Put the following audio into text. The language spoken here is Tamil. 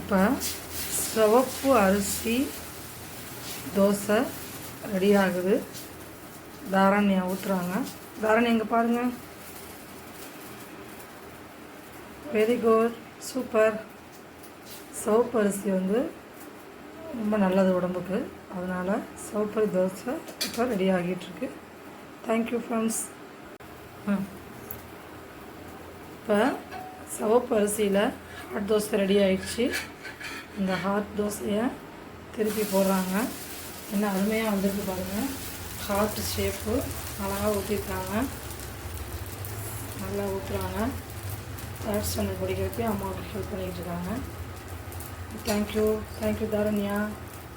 இப்போ சிவப்பு அரிசி தோசை ரெடி ஆகுது தாரணியை ஊற்றுறாங்க தாரணி எங்கே பாருங்கள் வெரி குட் சூப்பர் சிவப்பு அரிசி வந்து ரொம்ப நல்லது உடம்புக்கு. அதனால் சிவப்பரி தோசை இப்போ ரெடி ஆகிட்டுருக்கு. தேங்க்யூ ஃப்ரெண்ட்ஸ் இப்போ சிவப்பு அரிசியில் ஹாட் தோசை ரெடி ஆயிடுச்சு. இந்த ஹாட் தோசையை திருப்பி போடுறாங்க. என்ன அருமையாக வந்திருக்கு பாருங்கள் ஹார்ட் ஷேப்பு அழகாக ஊற்றிருக்காங்க நல்லா ஊற்றுறாங்க தேர்ட் ஸ்டாண்டர்ட் படிக்கிறதுக்கு அம்மாவுக்கு ஹெல்ப் பண்ணிகிட்டு இருக்காங்க. Thank you thank you Tharanya.